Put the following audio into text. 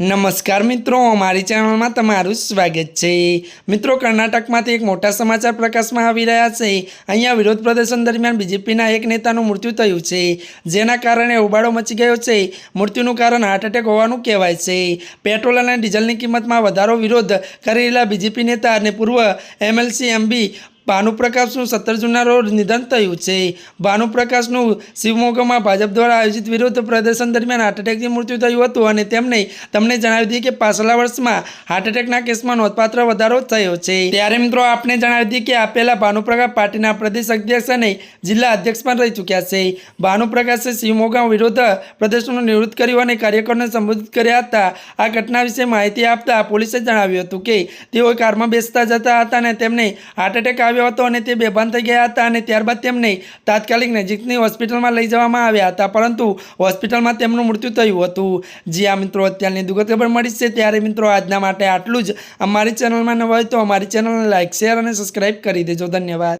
નમસ્કાર મિત્રો, અમારી ચેનલમાં તમારું સ્વાગત છે. મિત્રો, કર્ણાટકમાંથી એક મોટા સમાચાર પ્રકાશમાં આવી રહ્યા છે. અહીંયા વિરોધ પ્રદર્શન દરમિયાન બીજેપીના એક નેતાનું મૃત્યુ થયું છે. જેના કારણે ઉબાડો મચી ગયો છે. મૃત્યુનું કારણ હાર્ટ એટેક હોવાનું કહેવાય છે. પેટ્રોલ અને ડીઝલની કિંમતમાં વધારો વિરોધ કરી રહેલા બીજેપી નેતા અને પૂર્વ એમએલસી એમબી ભાનુપ્રકાશનું સત્તર જૂનના રોજ નિધન થયું છે. ભાનુપ્રકાશનું શિવમોગામાં ભાજપ દ્વારા આયોજિત વિરોધ પ્રદર્શન દરમિયાન હાર્ટ એટેકથી મૃત્યુ થયું હતું અને તેમણે, તમને જણાવી દીધી કે પાછલા વર્ષમાં હાર્ટ એટેકના કેસમાં નોંધપાત્ર વધારો થયો છે. ત્યારે મિત્રો આપને જણાવી દીધી કે આપેલા ભાનુપ્રકાશ પાર્ટીના પ્રદેશ અધ્યક્ષ અને જિલ્લા અધ્યક્ષ પણ રહી ચૂક્યા છે. ભાનુપ્રકાશે શિવમોગા વિરોધ પ્રદર્શનનું નિવૃત્ત કર્યું અને કાર્યકરોને સંબોધિત કર્યા હતા. આ ઘટના વિશે માહિતી આપતા પોલીસે જણાવ્યું હતું કે, તેઓ કારમાં બેસતા જતા હતા અને તેમને હાર્ટ એટેક આવ્યો હતો અને તે બેભાન થઈ ગયા હતા અને ત્યારબાદ તેમને તાત્કાલિક નજીકની હોસ્પિટલમાં લઈ જવામાં આવ્યા હતા. પરંતુ હોસ્પિટલમાં તેમનું મૃત્યુ થયું હતું. જી આ મિત્રો, અત્યારની દુઃખદ ખબર મળી છે. ત્યારે મિત્રો, આજના માટે આટલું જ. અમારી ચેનલમાં નવા હોય તો અમારી ચેનલને લાઇક શેર અને સબસ્ક્રાઇબ કરી દેજો. ધન્યવાદ.